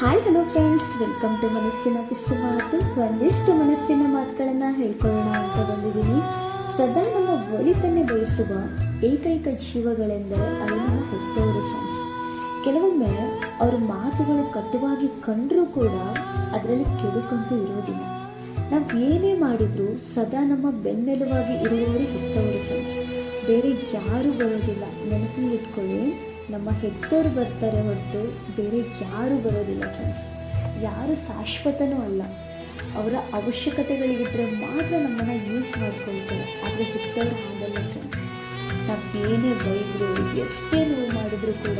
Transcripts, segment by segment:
Hi hello friends welcome to ಮನಸ್ಸಿನ ಪಿಸು ಮಾತು ಒಂದಿಷ್ಟು ಮನಸ್ಸಿನ ಮಾತುಗಳನ್ನು ಹೇಳ್ಕೊಳ್ಳೋಣ ಅಂತ ಬಂದಿದ್ದೀನಿ. ಸದಾ ನಮ್ಮ ಒಲಿತನ್ನೇ ಬಯಸುವ ಏಕೈಕ ಜೀವಗಳೆಂದರೆ ಅದು ನಮ್ಮ ಹೆತ್ತವರು ಫ್ರೆಂಡ್ಸ್ ಕೆಲವೊಮ್ಮೆ ಅವ್ರ ಮಾತುಗಳು ಕಟುವಾಗಿ ಕಂಡರೂ ಕೂಡ ಅದರಲ್ಲಿ ಕೆಡುಕಂತೂ ಇರೋದಿಲ್ಲ. ನಾವು ಏನೇ ಮಾಡಿದರೂ ಸದಾ ನಮ್ಮ ಬೆನ್ನೆಲುವಾಗಿ ಇರುವವರು ಹೆತ್ತವರು ಫ್ರೆಂಡ್ಸ್ ಬೇರೆ ಯಾರೂ ಬರೋದಿಲ್ಲ. ಇಟ್ಕೊಳ್ಳಿ ನಮ್ಮ ಹೆತ್ತವರು ಬರ್ತಾರೆ ಹೊರತು ಬೇರೆ ಯಾರೂ ಬರೋದಿಲ್ಲ ಫ್ರೆಂಡ್ಸ್ ಯಾರು ಶಾಶ್ವತನೂ ಅಲ್ಲ. ಅವರ ಅವಶ್ಯಕತೆಗಳಿಗಿದ್ರೆ ಮಾತ್ರ ನಮ್ಮನ್ನು ಯೂಸ್ ಮಾಡ್ಕೊಳ್ತಾರೆ. ಆದರೆ ಹೆತ್ತವರು ಆಗಲ್ಲ ಫ್ರೆಂಡ್ಸ್ ನಾವು ಏನೇ ಬೈದರು, ಎಷ್ಟೇ ನೋವು ಮಾಡಿದ್ರು ಕೂಡ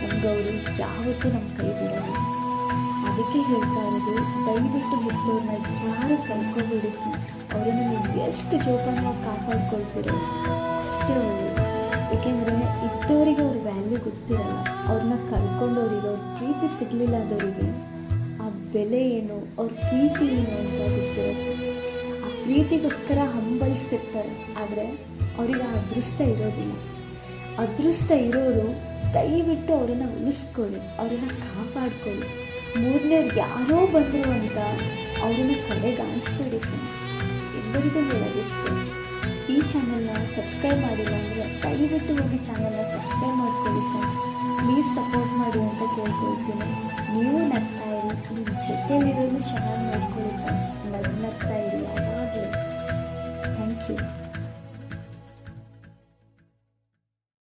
ನಮ್ಗೆ ಅವರು ಯಾವತ್ತೂ ನಮ್ಮ ಕೈ ಬಿಡಲ್ಲ. ಅದಕ್ಕೆ ಹೇಳ್ತಾ ಇರೋದು, ದಯವಿಟ್ಟು ಹೆತ್ತವ್ರನ್ನ ಯಾರು ಕಲ್ಕೊಬೇಡಿ ಫ್ರೆಂಡ್ಸ್ ಅವರನ್ನು ನೀವು ಎಷ್ಟು ಜೋಪಾನವಾಗಿ ಕಾಪಾಡ್ಕೊಳ್ತೀರೋ ಅಷ್ಟೇ ಏಕೆಂದರೆ ಇದ್ದವರಿಗೆ ವ್ಯಾಲ್ಯೂ ಗೊತ್ತಿರಲ್ಲ ಅವ್ರನ್ನ ಕಳ್ಕೊಂಡವ್ರಿಗೆ ಅವ್ರ ಪ್ರೀತಿ ಸಿಗಲಿಲ್ಲ ಅದವರಿಗೆ ಆ ಬೆಲೆ ಏನು, ಅವ್ರ ಪ್ರೀತಿ ಏನು ಅಂತ ಗೊತ್ತಿರುತ್ತೆ ಆ ಪ್ರೀತಿಗೋಸ್ಕರ ಹಂಬಲಿಸ್ತಿರ್ತಾರೆ. ಆದರೆ ಅವ್ರಿಗೆ ಅದೃಷ್ಟ ಇರೋದಿಲ್ಲ. ಅದೃಷ್ಟ ಇರೋರು ದಯವಿಟ್ಟು ಅವರನ್ನು ಉಳಿಸ್ಕೊಳ್ಳಿ, ಅವರನ್ನು ಕಾಪಾಡ್ಕೊಳ್ಳಿ. ಮೂರನೇವ್ರು ಯಾರೋ ಬಂದರು ಅಂತ ಅವರನ್ನು ಕಡೆಗಾಣಿಸ್ಬೇಡಿ ಫ್ರೆಂಡ್ಸ್ ಎಲ್ಲರಿಗೂ ಹೇಳೋದಿಷ್ಟೇ ಚಾನಲ್ನ ಸಬ್ಸ್ಕ್ರೈಬ್ ಮಾಡಿಲ್ಲ ಅಂದರೆ ದಯವಿಟ್ಟು ಹೋಗಿ ಚಾನಲ್ನ ಸಬ್ಸ್ಕ್ರೈಬ್ ಮಾಡ್ಕೊಳ್ಳಿ ಫ್ರೆಂಡ್ಸ್ ಪ್ಲೀಸ್ ಸಪೋರ್ಟ್ ಮಾಡಿ ಅಂತ ಕೇಳ್ಕೊಳ್ತೀನಿ. ನೀವು ನಗ್ತಾ ಇರಿ, ನಿಮ್ಮ ಜೊತೆಲಿರೋದು ಚೆನ್ನಾಗಿ ನೋಡ್ಕೊಳ್ಳಿ ಫ್ರೆಂಡ್ಸ್ ನಗ್ ನಗ್ತಾ ಇರಿ. ಯಾವಾಗಲೂ ಥ್ಯಾಂಕ್ ಯು